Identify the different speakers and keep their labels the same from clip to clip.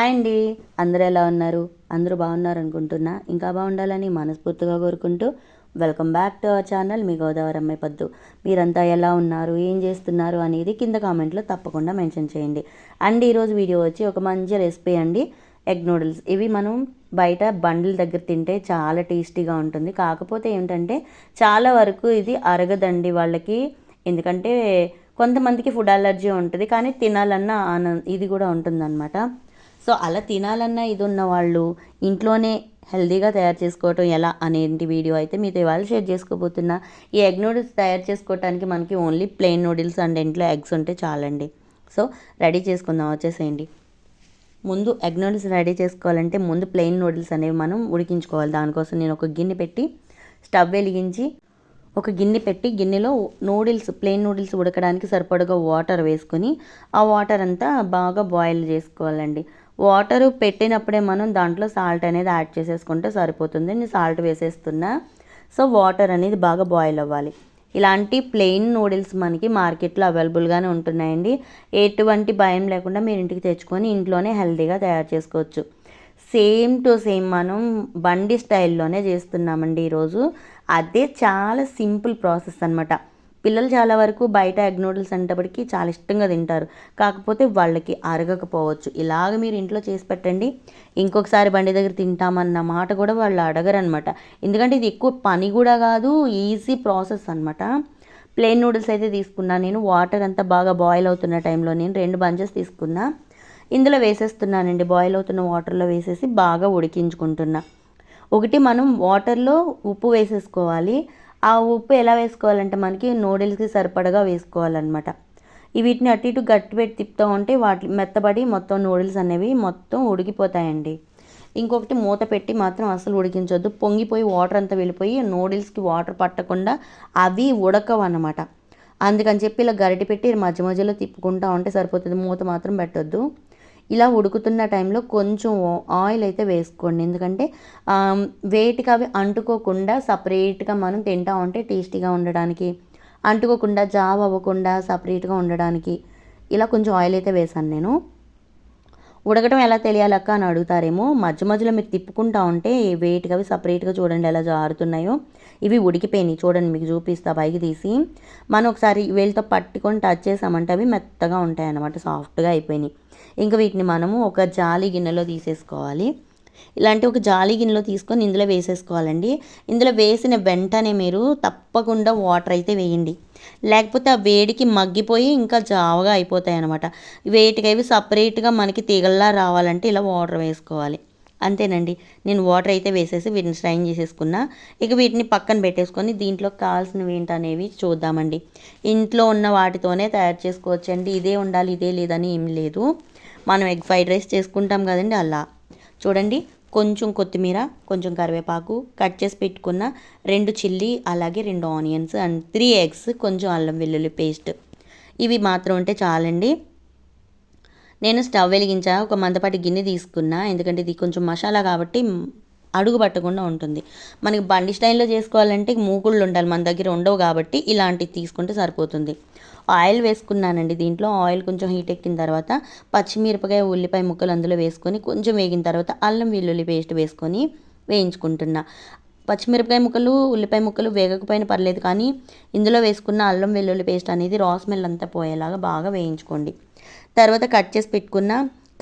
Speaker 1: Hi అండి. అందరూ ఎలా ఉన్నారు? అందరూ బాగున్నారు అనుకుంటున్నా ఇంకా బాగుండాలని మనస్ఫూర్తిగా కోరుకుంటూ welcome back to our channel. మీ గోదావరి అమ్మాయి పద్దు. మీరంతా ఎలా ఉన్నారు? ఏం చేస్తున్నారు? అనేది కింద కామెంట్లో తప్పకుండా మెన్షన్ చేయండి. అండ్ ఈరోజు వీడియో వచ్చి ఒక మంచి రెసిపీ అండి. Egg noodles. ఇవి మనం బయట బండ్ల దగ్గర తింటే చాలా టేస్టీగా ఉంటుంది. కాకపోతే ఏంటంటే చాలా వరకు ఇది అరగదండి వాళ్ళకి. ఎందుకంటే కొంతమందికి ఫుడ్ అలర్జీ ఉంటుంది. కానీ తినాలన్న ఆనంద్ ఇది కూడా ఉంటుందన్నమాట. సో అలా తినాలన్నా ఇది ఉన్న వాళ్ళు ఇంట్లోనే హెల్దీగా తయారు చేసుకోవటం ఎలా అనేది వీడియో అయితే మీతో ఇవాళ షేర్ చేసుకోబోతున్నా. ఈ ఎగ్ నూడిల్స్ తయారు చేసుకోవటానికి మనకి ఓన్లీ ప్లెయిన్ నూడిల్స్ అండ్ ఇంట్లో ఎగ్స్ ఉంటే చాలండి. సో రెడీ చేసుకుందాం వచ్చేసేయండి. ముందు ఎగ్ నూడిల్స్ రెడీ చేసుకోవాలంటే ముందు ప్లెయిన్ నూడిల్స్ అనేవి మనం ఉడికించుకోవాలి. దానికోసం నేను ఒక గిన్నె పెట్టి స్టవ్ వెలిగించి ఒక గిన్నె పెట్టి గిన్నెలో నూడిల్స్ ప్లెయిన్ నూడిల్స్ ఉడకడానికి సరిపడగా వాటర్ వేసుకొని ఆ వాటర్ అంతా బాగా బాయిల్ చేసుకోవాలండి. వాటర్ పెట్టినప్పుడే మనం దాంట్లో సాల్ట్ అనేది యాడ్ చేసేసుకుంటే సరిపోతుంది. నేను సాల్ట్ వేసేస్తున్నా. సో వాటర్ అనేది బాగా బాయిల్ అవ్వాలి. ఇలాంటి ప్లెయిన్ నూడిల్స్ మనకి మార్కెట్లో అవైలబుల్గానే ఉంటున్నాయండి. ఎటువంటి భయం లేకుండా మీరు ఇంటికి తెచ్చుకొని ఇంట్లోనే హెల్తీగా తయారు చేసుకోవచ్చు. సేమ్ టు సేమ్ మనం బండి స్టైల్లోనే చేస్తున్నామండి ఈరోజు. అదే చాలా సింపుల్ ప్రాసెస్ అనమాట పిల్లలు చాలా వరకు బయట ఎగ్ నూడిల్స్ అంటప్పటికీ చాలా ఇష్టంగా తింటారు. కాకపోతే వాళ్ళకి అరగకపోవచ్చు. ఇలాగ మీరు ఇంట్లో చేసి పెట్టండి. ఇంకొకసారి బండి దగ్గర తింటామన్న మాట కూడా వాళ్ళు అడగరు అనమాట ఎందుకంటే ఇది ఎక్కువ పని కూడా కాదు ఈజీ ప్రాసెస్ అనమాట ప్లెయిన్ నూడిల్స్ అయితే తీసుకున్నా నేను. వాటర్ అంతా బాగా బాయిల్ అవుతున్న టైంలో నేను రెండు బంచెస్ తీసుకున్నా. ఇందులో వేసేస్తున్నానండి. బాయిల్ అవుతున్న వాటర్లో వేసేసి బాగా ఉడికించుకుంటున్నా. ఒకటి మనం వాటర్లో ఉప్పు వేసేసుకోవాలి. ఆ ఉప్పు ఎలా వేసుకోవాలంటే మనకి నూడిల్స్కి సరిపడగా వేసుకోవాలన్నమాట. వీటిని అటు ఇటు గట్టి పెట్టి తిప్పుతూ ఉంటే వాటి మెత్తబడి మొత్తం నూడిల్స్ అనేవి మొత్తం ఉడికిపోతాయండి. ఇంకొకటి మూత పెట్టి మాత్రం అసలు ఉడికించొద్దు. పొంగిపోయి వాటర్ అంతా వెళ్ళిపోయి నూడిల్స్కి వాటర్ పట్టకుండా అవి ఉడకవు అన్నమాట అందుకని చెప్పి ఇలా గరిటె పెట్టి మధ్య మధ్యలో తిప్పుకుంటూ ఉంటే సరిపోతుంది. మూత మాత్రం పెట్టొద్దు. ఇలా ఉడుకుతున్న టైంలో కొంచెం ఆయిల్ అయితే వేసుకోండి. ఎందుకంటే వేటికి అవి అంటుకోకుండా సపరేట్గా మనం తింటా ఉంటే టేస్టీగా ఉండడానికి అంటుకోకుండా జావ్ అవ్వకుండా సపరేట్గా ఉండడానికి ఇలా కొంచెం ఆయిల్ అయితే వేసాను నేను. ఉడకటం ఎలా తెలియాలక్క అని అడుగుతారేమో. మధ్య మధ్యలో మీరు తిప్పుకుంటా ఉంటే వేటికి అవి సపరేట్గా చూడండి ఎలా జారుతున్నాయో. ఇవి ఉడికిపోయినాయి. చూడండి మీకు చూపిస్తా పైకి తీసి. మనం ఒకసారి వీళ్ళతో పట్టుకొని టచ్ చేసామంటే అవి మెత్తగా ఉంటాయి అన్నమాట సాఫ్ట్గా అయిపోయినాయి. ఇంకా వీటిని మనము ఒక జాలి గిన్నెలో తీసేసుకోవాలి. ఇలాంటి ఒక జాలి గిన్నెలో తీసుకొని ఇందులో వేసేసుకోవాలండి. ఇందులో వేసిన వెంటనే మీరు తప్పకుండా వాటర్ అయితే వేయండి. లేకపోతే ఆ వేడికి మగ్గిపోయి ఇంకా జావగా అయిపోతాయి అనమాట వేటికైవి సపరేట్గా మనకి తీగల్లా రావాలంటే ఇలా వాటర్ వేసుకోవాలి. అంతేనండి. నేను వాటర్ అయితే వేసేసి వీటిని స్ట్రైన్ చేసేసుకున్నా. ఇక వీటిని పక్కన పెట్టేసుకొని దీంట్లో కావాల్సినవి ఏంటనేవి చూద్దామండి. ఇంట్లో ఉన్న వాటితోనే తయారు చేసుకోవచ్చండి. ఇదే ఉండాలి ఇదే లేదని ఏం లేదు. మనం ఎగ్ ఫ్రైడ్ రైస్ చేసుకుంటాం కదండి అలా. చూడండి కొంచెం కొత్తిమీర కొంచెం కరివేపాకు కట్ చేసి పెట్టుకున్న రెండు చిల్లీ అలాగే రెండు ఆనియన్స్ అండ్ త్రీ ఎగ్స్ కొంచెం అల్లం వెల్లుల్లి పేస్ట్. ఇవి మాత్రం ఉంటే చాలండి. నేను స్టవ్ వెలిగించా ఒక మందపాటి గిన్నె తీసుకున్నా ఎందుకంటే ఇది కొంచెం మసాలా కాబట్టి అడుగు పట్టకుండా ఉంటుంది. మనకి బండి స్టైల్లో చేసుకోవాలంటే మూకుళ్ళు ఉండాలి. మన దగ్గర ఉండవు కాబట్టి ఇలాంటివి తీసుకుంటే సరిపోతుంది. ఆయిల్ వేసుకున్నానండి. దీంట్లో ఆయిల్ కొంచెం హీట్ ఎక్కిన తర్వాత పచ్చిమిరపకాయ ఉల్లిపాయ ముక్కలు అందులో వేసుకొని కొంచెం వేగిన తర్వాత అల్లం వెల్లుల్లి పేస్ట్ వేసుకొని వేయించుకుంటున్నా. పచ్చిమిరపకాయ ముక్కలు ఉల్లిపాయ ముక్కలు వేగకపోయినా పర్లేదు కానీ ఇందులో వేసుకున్న అల్లం వెల్లుల్లి పేస్ట్ అనేది రా స్మెల్ అంతా పోయేలాగా బాగా వేయించుకోండి. తర్వాత కట్ చేసి పెట్టుకున్న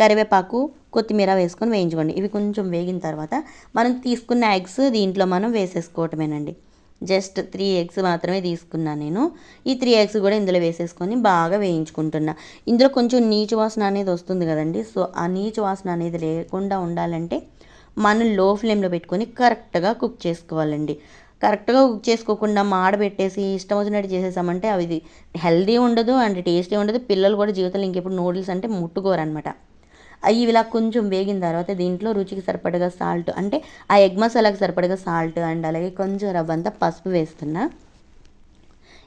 Speaker 1: కరివేపాకు కొత్తిమీర వేసుకొని వేయించుకోండి. ఇవి కొంచెం వేగిన తర్వాత మనం తీసుకున్న ఎగ్స్ దీంట్లో మనం వేసేసుకోవటమేనండి. జస్ట్ త్రీ ఎగ్స్ మాత్రమే తీసుకున్నాను నేను. ఈ త్రీ ఎగ్స్ కూడా ఇందులో వేసేసుకొని బాగా వేయించుకుంటున్నా. ఇందులో కొంచెం నీచు వాసన అనేది వస్తుంది కదండి. సో ఆ నీచు వాసన అనేది లేకుండా ఉండాలంటే మనం లో ఫ్లేమ్లో పెట్టుకొని కరెక్ట్గా కుక్ చేసుకోవాలండి. కరెక్ట్గా కుక్ చేసుకోకుండా మాడబెట్టేసి ఇష్టం వచ్చినట్టు చేసేసామంటే అవి హెల్దీ ఉండదు అండ్ టేస్టీ ఉండదు. పిల్లలు కూడా జీవితంలో ఇంకెప్పుడు నూడిల్స్ అంటే ముట్టుకోరు అనమాట అవి ఇలా కొంచెం వేగిన తర్వాత దీంట్లో రుచికి సరిపడగా సాల్ట్ అంటే ఆ ఎగ్ మసాలాకి సరిపడగా సాల్ట్ అండ్ అలాగే కొంచెం రవ్వంతా పసుపు వేస్తున్నా.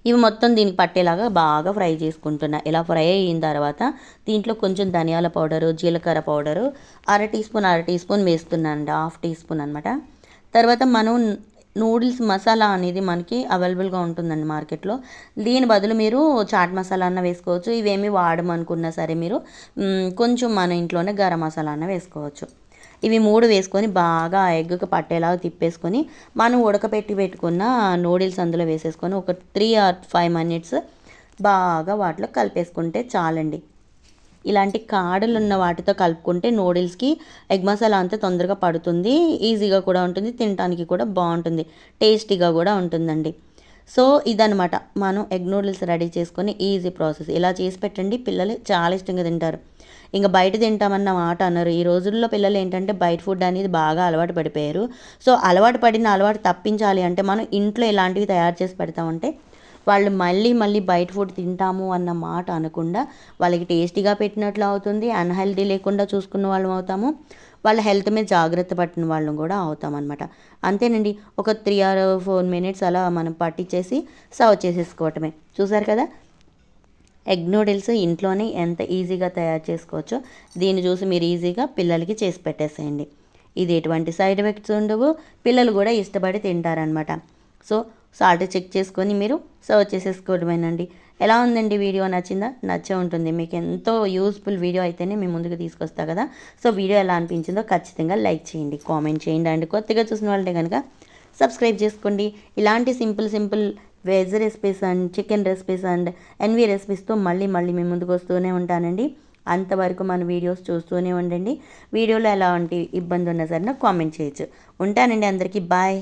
Speaker 1: ఇవి మొత్తం దీనికి పట్టేలాగా బాగా ఫ్రై చేసుకుంటున్నా. ఇలా ఫ్రై అయిన తర్వాత దీంట్లో కొంచెం ధనియాల పౌడరు జీలకర్ర పౌడరు అర టీ స్పూన్ అర టీ స్పూన్ వేస్తున్నాను హాఫ్ టీ స్పూన్ అనమాట తర్వాత మనం నూడిల్స్ మసాలా అనేది మనకి అవైలబుల్గా ఉంటుందండి మార్కెట్లో. దీని బదులు మీరు చాట్ మసాలా అన్న వేసుకోవచ్చు. ఇవేమి వాడమనుకున్నా సరే మీరు కొంచెం మన ఇంట్లోనే గరం మసాలా అన్న వేసుకోవచ్చు. ఇవి మూడు వేసుకొని బాగా ఎగ్గుకి పట్టేలాగా తిప్పేసుకొని మనం ఉడకపెట్టి పెట్టుకున్న నూడిల్స్ అందులో వేసేసుకొని ఒక త్రీ ఆర్ ఫైవ్ మినిట్స్ బాగా వాటిలో కలిపేసుకుంటే చాలండి. ఇలాంటి కాడలు ఉన్న వాటితో కలుపుకుంటే నూడిల్స్కి ఎగ్ మసాలా అంతా తొందరగా పడుతుంది. ఈజీగా కూడా ఉంటుంది. తినడానికి కూడా బాగుంటుంది. టేస్టీగా కూడా ఉంటుందండి. సో ఇదనమాట మనం ఎగ్ నూడిల్స్ రెడీ చేసుకొని ఈజీ ప్రాసెస్. ఇలా చేసి పెట్టండి. పిల్లలు చాలా ఇష్టంగా తింటారు. ఇంకా బయట తింటామన్న మాట అన్నారు ఈ రోజుల్లో పిల్లలు ఏంటంటే బయట ఫుడ్ అనేది బాగా అలవాటు పడిపోయారు. సో అలవాటు పడిన అలవాటు తప్పించాలి అంటే మనం ఇంట్లో ఇలాంటివి తయారు చేసి పెడతామంటే వాళ్ళు మళ్ళీ మళ్ళీ బయట ఫుడ్ తింటాము అన్న మాట అనకుండా వాళ్ళకి టేస్టీగా పెట్టినట్లు అవుతుంది అన్హెల్దీ లేకుండా చూసుకున్న వాళ్ళం అవుతాము వాళ్ళ హెల్త్ మీద జాగ్రత్త పట్టిన వాళ్ళం కూడా అవుతాం అనమాట అంతేనండి. ఒక త్రీ ఆర్ ఫోర్ మినిట్స్ అలా మనం పట్టించేసి సర్వ్ చేసేసుకోవటమే. చూసారు కదా? ఎగ్ నూడిల్స్ ఇంట్లోనే ఎంత ఈజీగా తయారు చేసుకోవచ్చో దీన్ని చూసి మీరు ఈజీగా పిల్లలకి చేసి పెట్టేసేయండి. ఇది ఎటువంటి సైడ్ ఎఫెక్ట్స్ ఉండవు. పిల్లలు కూడా ఇష్టపడి తింటారనమాట సో సాల్ట్ చెక్ చేసుకొని మీరు సర్వ్ చేసేసుకోవడమేనండి. ఎలా ఉందండి వీడియో? నచ్చిందా? నచ్చే ఉంటుంది. మీకు ఎంతో యూస్ఫుల్ వీడియో అయితేనే మేము ముందుకు తీసుకొస్తా కదా. సో వీడియో ఎలా అనిపించిందో ఖచ్చితంగా లైక్ చేయండి కామెంట్ చేయండి అండ్ కొత్తగా చూసిన వాళ్ళే కనుక సబ్స్క్రైబ్ చేసుకోండి. ఇలాంటి simple simple veg recipes and chicken recipes and N V రెసిపీస్తో మళ్ళీ మళ్ళీ మేము ముందుకు వస్తూనే ఉంటానండి. అంతవరకు మన వీడియోస్ చూస్తూనే ఉండండి. వీడియోలో ఎలాంటి ఇబ్బంది ఉన్నా సరే కామెంట్ చేయొచ్చు. ఉంటానండి అందరికీ. బాయ్.